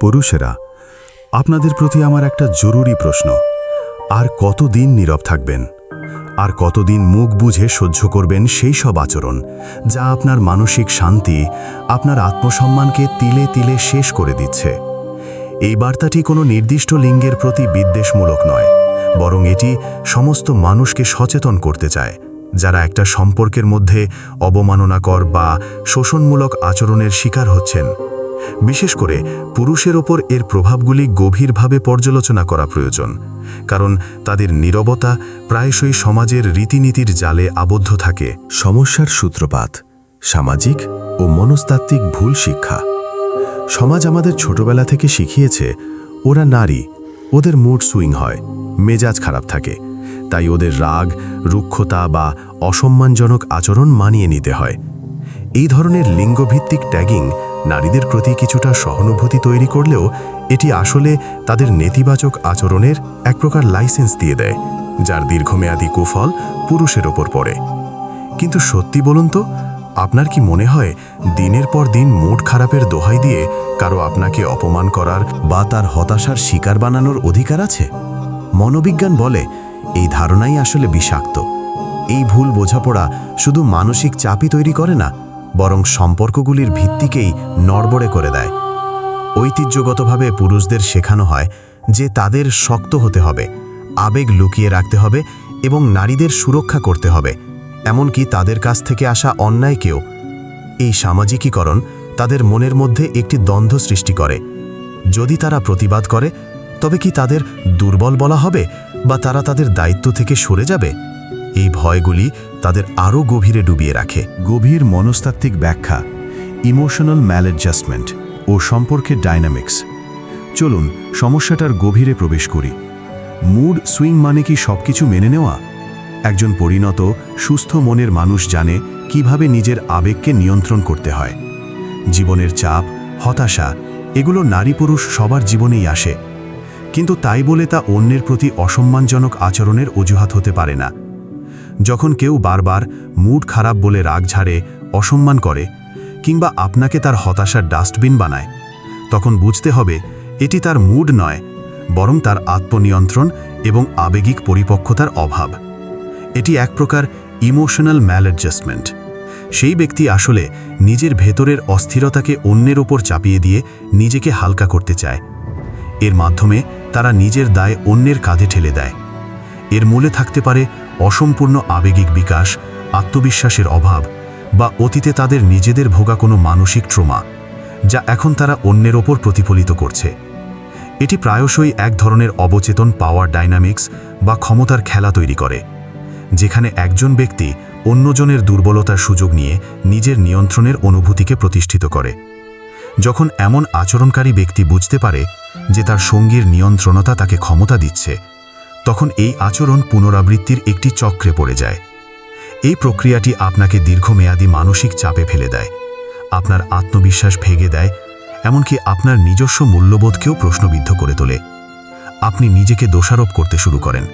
পুরুষেরা, আপনাদের প্রতি আমার একটা জরুরি প্রশ্ন। আর কতদিন নীরব থাকবেন? আর কতদিন মুখ বুঝে সহ্য করবেন সেই সব আচরণ, যা আপনার মানসিক শান্তি, আপনার আত্মসম্মানকে তিলে তিলে শেষ করে দিচ্ছে। এই বার্তাটি কোনো নির্দিষ্ট লিঙ্গের প্রতি বিদ্বেষমূলক নয়, বরং এটি সমস্ত মানুষকে সচেতন করতে চায়, যারা একটা সম্পর্কের মধ্যে অবমাননাকর বা শোষণমূলক আচরণের শিকার হচ্ছেন। বিশেষ করে পুরুষের ওপর এর প্রভাবগুলি গভীরভাবে পর্যালোচনা করা প্রয়োজন, কারণ তাদের নীরবতা প্রায়শই সমাজের রীতিনীতির জালে আবদ্ধ থাকে। সমস্যার সূত্রপাত, সামাজিক ও মনস্তাত্ত্বিক ভুল শিক্ষা। সমাজ আমাদের ছোটবেলা থেকে শিখিয়েছে, ওরা নারী, ওদের মুড সুইং হয়, মেজাজ খারাপ থাকে। তাই ওদের রাগ, রুক্ষতা বা অসম্মানজনক আচরণ মানিয়ে নিতে হয়। এই ধরনের লিঙ্গভিত্তিক ট্যাগিং নারীদের প্রতি কিছুটা সহানুভূতি তৈরি করলেও এটি আসলে তাদের নেতিবাচক আচরণের এক প্রকার লাইসেন্স দিয়ে দেয়, যার দীর্ঘমেয়াদী কুফল পুরুষের ওপর পড়ে। কিন্তু সত্যি বলুন তো, আপনার কি মনে হয় দিনের পর দিন মুড খারাপের দোহাই দিয়ে কারও আপনাকে অপমান করার বা তার হতাশার শিকার বানানোর অধিকার আছে? মনোবিজ্ঞান বলে, এই ধারণাই আসলে বিষাক্ত। এই ভুল বোঝাপড়া শুধু মানসিক চাপই তৈরি করে না বরং সম্পর্কগুলির ভিত্তিকেই নড়বড়ে করে দেয়। ঐতিহ্যগতভাবে পুরুষদের শেখানো হয় যে তাদের শক্ত হতে হবে, আবেগ লুকিয়ে রাখতে হবে এবং নারীদের সুরক্ষা করতে হবে, এমনকি তাদের কাছ থেকে আসা অন্যায়কেও। এই সামাজিকীকরণ তাদের মনের মধ্যে একটি দ্বন্দ্ব সৃষ্টি করে। যদি তারা প্রতিবাদ করে, তবে কি তাদের দুর্বল বলা হবে বা তারা তাদের দায়িত্ব থেকে সরে যাবে? এই ভয়গুলি তাদের আরও গভীরে ডুবিয়ে রাখে। গভীর মনস্তাত্ত্বিক ব্যাখ্যা ইমোশনাল ম্যালঅ্যাডজাস্টমেন্ট ও সম্পর্কের ডাইনামিক্স চলুন সমস্যাটার গভীরে প্রবেশ করি। মুড সুইং মানে কি সবকিছু মেনে নেওয়া? একজন পরিণত, সুস্থ মনের মানুষ জানে কীভাবে নিজের আবেগকে নিয়ন্ত্রণ করতে হয়। জীবনের চাপ, হতাশা, এগুলো নারী পুরুষ সবার জীবনেই আসে। কিন্তু তাই বলে তা অন্যের প্রতি অসম্মানজনক আচরণের অজুহাত হতে পারে না। যখন কেউ বারবার মুড খারাপ বলে রাগ ঝাড়ে, অসম্মান করে, কিংবা আপনাকে তার হতাশার ডাস্টবিন বানায়, তখন বুঝতে হবে এটি তার মুড নয়, বরং তার আত্মনিয়ন্ত্রণ এবং আবেগিক পরিপক্কতার অভাব। এটি এক প্রকার ইমোশনাল ম্যালঅ্যাডজাস্টমেন্ট সেই ব্যক্তি আসলে নিজের ভেতরের অস্থিরতাকে অন্যের ওপর চাপিয়ে দিয়ে নিজেকে হালকা করতে চায়। এর মাধ্যমে তারা নিজের দায় অন্যের কাঁধে ঠেলে দেয়। এর মূলে থাকতে পারে অসম্পূর্ণ আবেগিক বিকাশ, আত্মবিশ্বাসের অভাব বা অতীতে তাদের নিজেদের ভোগা কোনো মানসিক ট্রোমা, যা এখন তারা অন্যের ওপর প্রতিফলিত করছে। এটি প্রায়শই এক ধরনের অবচেতন পাওয়ার ডাইনামিক্স বা ক্ষমতার খেলা তৈরি করে, যেখানে একজন ব্যক্তি অন্যজনের দুর্বলতার সুযোগ নিয়ে নিজের নিয়ন্ত্রণের অনুভূতিকে প্রতিষ্ঠিত করে। যখন এমন আচরণকারী ব্যক্তি বুঝতে পারে যে তার সঙ্গীর নিয়ন্ত্রণতা তাকে ক্ষমতা দিচ্ছে তখন এই আচরণ পুনরাবৃত্তির একটি চক্রে পড়ে যায়। এই প্রক্রিয়াটি আপনাকে দীর্ঘমেয়াদী মানসিক চাপে ফেলে দেয়। আপনার আত্মবিশ্বাস ভেঙে দেয়, এমনকি আপনার নিজস্ব মূল্যবোধকেও প্রশ্নবিদ্ধ করে তোলে। আপনি নিজেকে দোষারোপ করতে শুরু করেন।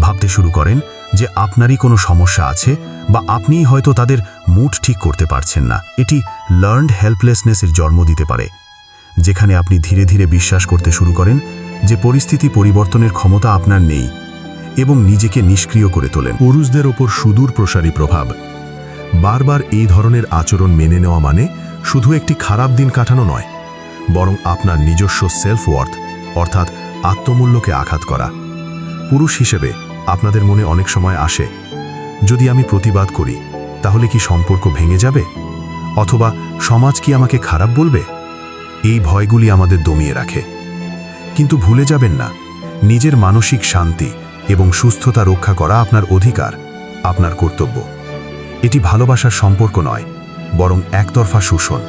ভাবতে শুরু করেন যে আপনারই কোনো সমস্যা আছে বা আপনিই হয়তো তাদের মুড ঠিক করতে পারছেন না। এটি লার্নড হেল্পলেসনেসের জন্ম দিতে পারে। যেখানে আপনি ধীরে ধীরে বিশ্বাস করতে শুরু করেন যে পরিস্থিতি পরিবর্তনের ক্ষমতা আপনার নেই এবং নিজেকে নিষ্ক্রিয় করে তোলেন। পুরুষদের ওপর সুদূর প্রসারী প্রভাব। বারবার এই ধরনের আচরণ মেনে নেওয়া মানে শুধু একটি খারাপ দিন কাটানো নয়, বরং আপনার নিজস্ব সেলফ ওয়ার্থ অর্থাৎ আত্মমূল্যকে আঘাত করা। পুরুষ হিসেবে আপনাদের মনে অনেক সময় আসে, যদি আমি প্রতিবাদ করি, তাহলে কি সম্পর্ক ভেঙে যাবে? অথবা সমাজ কি আমাকে খারাপ বলবে? এই ভয়গুলি আমাদের দমিয়ে রাখে। কিন্তু ভুলে যাবেন না, নিজের মানসিক শান্তি এবং সুস্থতা রক্ষা করা আপনার অধিকার, আপনার কর্তব্য। এটি ভালোবাসার সম্পর্ক নয়, বরং একতরফা শোষণ।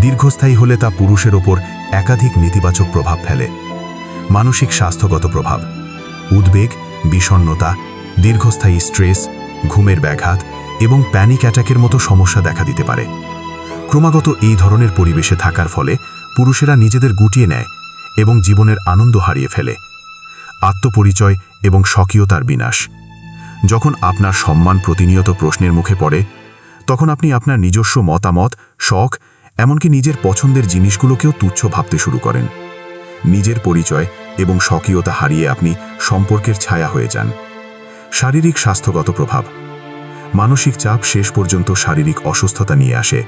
দীর্ঘস্থায়ী হলে তা পুরুষের ওপর একাধিক নেতিবাচক প্রভাব ফেলে। মানসিক স্বাস্থ্যগত প্রভাব, উদ্বেগ বিষণ্নতা দীর্ঘস্থায়ী স্ট্রেস, ঘুমের ব্যাঘাত এবং প্যানিক অ্যাটাকের মতো সমস্যা দেখা দিতে পারে। ক্রমাগত এই ধরনের পরিবেশে থাকার ফলে পুরুষেরা নিজেদের গুটিয়ে নেয় এবং জীবনের আনন্দ হারিয়ে ফেলে। আত্মপরিচয় এবং স্বকীয়তার বিনাশ। যখন আপনার সম্মান প্রতিনিয়ত প্রশ্নের মুখে পড়ে, তখন আপনি আপনার নিজস্ব মতামত, শখ, এমনকি নিজের পছন্দের জিনিসগুলোকেও তুচ্ছ ভাবতে শুরু করেন। নিজের পরিচয় এবং স্বকীয়তা হারিয়ে আপনি সম্পর্কের ছায়া হয়ে যান। শারীরিক স্বাস্থ্যগত প্রভাব। মানসিক চাপ শেষ পর্যন্ত শারীরিক অসুস্থতা নিয়ে আসে।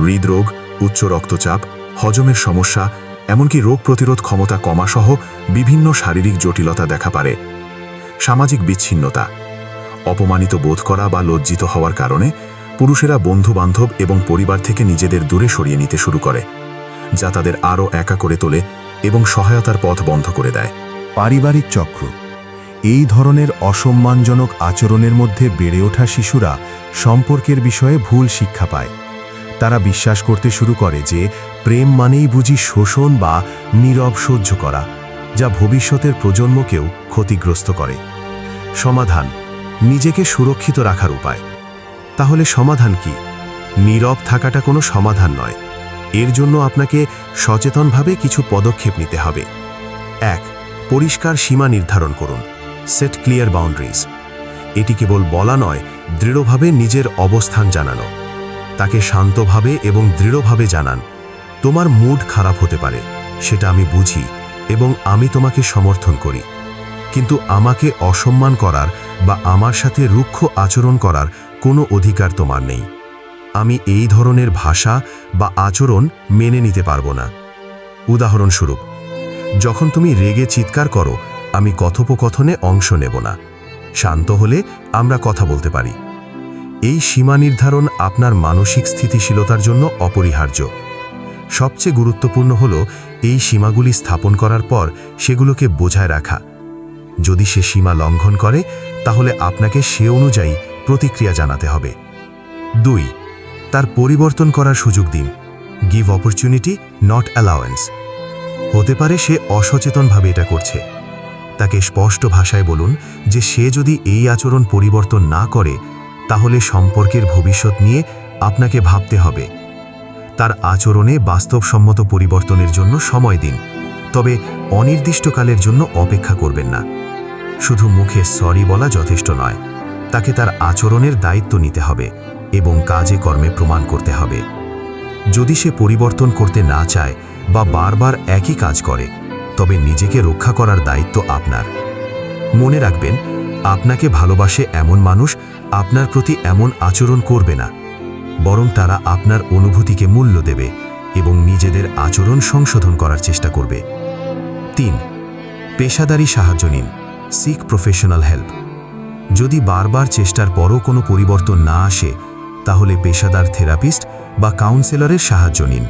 হৃদরোগ, উচ্চ রক্তচাপ হজমের সমস্যা, এমনকি রোগ প্রতিরোধ ক্ষমতা কমাসহ বিভিন্ন শারীরিক জটিলতা দেখা পারে। সামাজিক বিচ্ছিন্নতা, অপমানিত বোধ করা বা লজ্জিত হওয়ার কারণে পুরুষেরা বন্ধুবান্ধব এবং পরিবার থেকে নিজেদের দূরে সরিয়ে নিতে শুরু করে, যা তাদের আরও একা করে তোলে এবং সহায়তার পথ বন্ধ করে দেয়। পারিবারিক চক্র, এই ধরনের অসম্মানজনক আচরণের মধ্যে বেড়ে ওঠা শিশুরা সম্পর্কের বিষয়ে ভুল শিক্ষা পায়। তারা বিশ্বাস করতে শুরু করে যে প্রেম মানেই বুঝি শোষণ বা নীরব সহ্য করা, যা ভবিষ্যতের প্রজন্মকেও ক্ষতিগ্রস্ত করে। সমাধান, নিজেকে সুরক্ষিত রাখার উপায়। তাহলে সমাধান কি? নীরব থাকাটা কোনো সমাধান নয়। এর জন্য আপনাকে সচেতনভাবে কিছু পদক্ষেপ নিতে হবে। এক, পরিষ্কার সীমা নির্ধারণ করুন। Set clear boundaries. এটি কেবল বলা নয়, দৃঢ়ভাবে নিজের অবস্থান জানানো। তাকে শান্তভাবে এবং দৃঢ়ভাবে জানান, তোমার মুড খারাপ হতে পারে, সেটা আমি বুঝি এবং আমি তোমাকে সমর্থন করি। কিন্তু আমাকে অসম্মান করার বা আমার সাথে রুক্ষ আচরণ করার কোনো অধিকার তোমার নেই। আমি এই ধরনের ভাষা বা আচরণ মেনে নিতে পারব না। উদাহরণস্বরূপ, যখন তুমি রেগে চিৎকার করো, আমি কথোপকথনে অংশ নেব না। শান্ত হলে আমরা কথা বলতে পারি। এই সীমা নির্ধারণ আপনার মানসিক স্থিতিশীলতার জন্য অপরিহার্য। সবচেয়ে গুরুত্বপূর্ণ হল এই সীমাগুলি স্থাপন করার পর সেগুলোকে বোঝায় রাখা। যদি সে সীমা লঙ্ঘন করে, তাহলে আপনাকে সে অনুযায়ী প্রতিক্রিয়া জানাতে হবে। দুই, তার পরিবর্তন করার সুযোগ দিন। গিভ অপরচুনিটি নট অ্যালাওয়েন্স হতে পারে সে অসচেতনভাবে এটা করছে। তাকে স্পষ্ট ভাষায় বলুন যে সে যদি এই আচরণ পরিবর্তন না করে তাহলে সম্পর্কের ভবিষ্যৎ নিয়ে আপনাকে ভাবতে হবে। তার আচরণে বাস্তবসম্মত পরিবর্তনের জন্য সময় দিন, তবে অনির্দিষ্টকালের জন্য অপেক্ষা করবেন না। শুধু মুখে সরি বলা যথেষ্ট নয়, তাকে তার আচরণের দায়িত্ব নিতে হবে এবং কাজে কর্মে প্রমাণ করতে হবে। যদি সে পরিবর্তন করতে না চায় বা বারবার একই কাজ করে, তবে নিজেকে রক্ষা করার দায়িত্ব আপনার। মনে রাখবেন, আপনাকে ভালোবাসে এমন মানুষ আপনার প্রতি এমন আচরণ করবে না, বরং তারা আপনার অনুভূতিকে মূল্য দেবে এবং নিজেদের আচরণ সংশোধন করার চেষ্টা করবে। তিন, পেশাদারি সাহায্য নিন। সিক প্রফেশনাল হেল্প যদি বারবার চেষ্টার পরও কোনো পরিবর্তন না আসে, তাহলে পেশাদার থেরাপিস্ট বা কাউন্সেলরের সাহায্য নিন।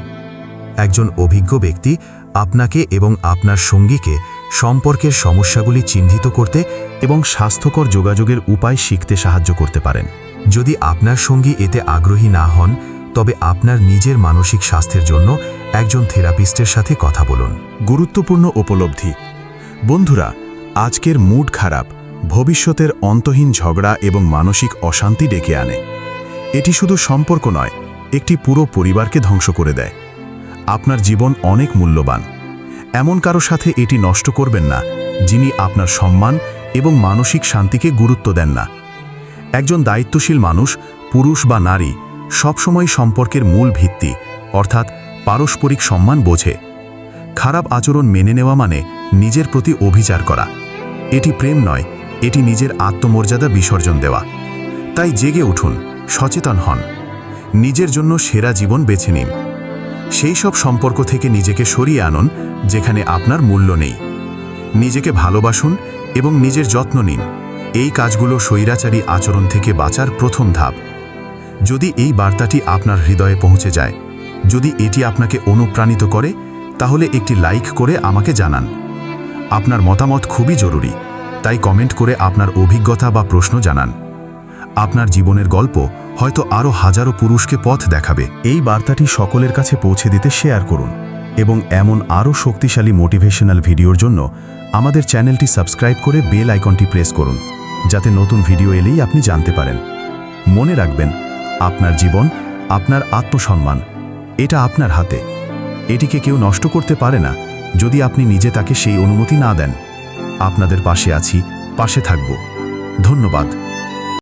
একজন অভিজ্ঞ ব্যক্তি আপনাকে এবং আপনার সঙ্গীকে সম্পর্কের সমস্যাগুলি চিহ্নিত করতে এবং স্বাস্থ্যকর যোগাযোগের উপায় শিখতে সাহায্য করতে পারেন। যদি আপনার সঙ্গী এতে আগ্রহী না হন, তবে আপনার নিজের মানসিক স্বাস্থ্যের জন্য একজন থেরাপিস্টের সাথে কথা বলুন। গুরুত্বপূর্ণ উপলব্ধি। বন্ধুরা, আজকের মুড খারাপ ভবিষ্যতের অন্তহীন ঝগড়া এবং মানসিক অশান্তি ডেকে আনে। এটি শুধু সম্পর্ক নয়, একটি পুরো পরিবারকে ধ্বংস করে দেয়। আপনার জীবন অনেক মূল্যবান। এমন কারও সাথে এটি নষ্ট করবেন না, যিনি আপনার সম্মান এবং মানসিক শান্তিকে গুরুত্ব দেন না। একজন দায়িত্বশীল মানুষ, পুরুষ বা নারী সবসময় সম্পর্কের মূল ভিত্তি, অর্থাৎ পারস্পরিক সম্মান বোঝে। খারাপ আচরণ মেনে নেওয়া মানে নিজের প্রতি অভিচার করা। এটি প্রেম নয়, এটি নিজের আত্মমর্যাদা বিসর্জন দেওয়া। তাই জেগে উঠুন, সচেতন হন। নিজের জন্য সেরা জীবন বেছে নিন। সেই সব সম্পর্ক থেকে নিজেকে সরিয়ে আনুন, যেখানে আপনার মূল্য নেই। নিজেকে ভালোবাসুন এবং নিজের যত্ন নিন। এই কাজগুলো স্বৈরাচারী আচরণ থেকে বাঁচার প্রথম ধাপ। যদি এই বার্তাটি আপনার হৃদয়ে পৌঁছে যায়, যদি এটি আপনাকে অনুপ্রাণিত করে, তাহলে একটি লাইক করে আমাকে জানান। আপনার মতামত খুবই জরুরি, তাই কমেন্ট করে আপনার অভিজ্ঞতা বা প্রশ্ন জানান। আপনার জীবনের গল্প হয়তো আরও হাজারো পুরুষকে পথ দেখাবে। এই বার্তাটি সকলের কাছে পৌঁছে দিতে শেয়ার করুন এবং এমন আরও শক্তিশালী মোটিভেশনাল ভিডিওর জন্য আমাদের চ্যানেলটি সাবস্ক্রাইব করে বেল আইকনটি প্রেস করুন, যাতে নতুন ভিডিও এলেই আপনি জানতে পারেন। মনে রাখবেন, আপনার জীবন, আপনার আত্মসম্মান, এটা আপনার হাতে। এটিকে কেউ নষ্ট করতে পারে না যদি আপনি নিজে তাকে সেই অনুমতি না দেন। আপনাদের পাশে আছি, পাশে থাকব। ধন্যবাদ।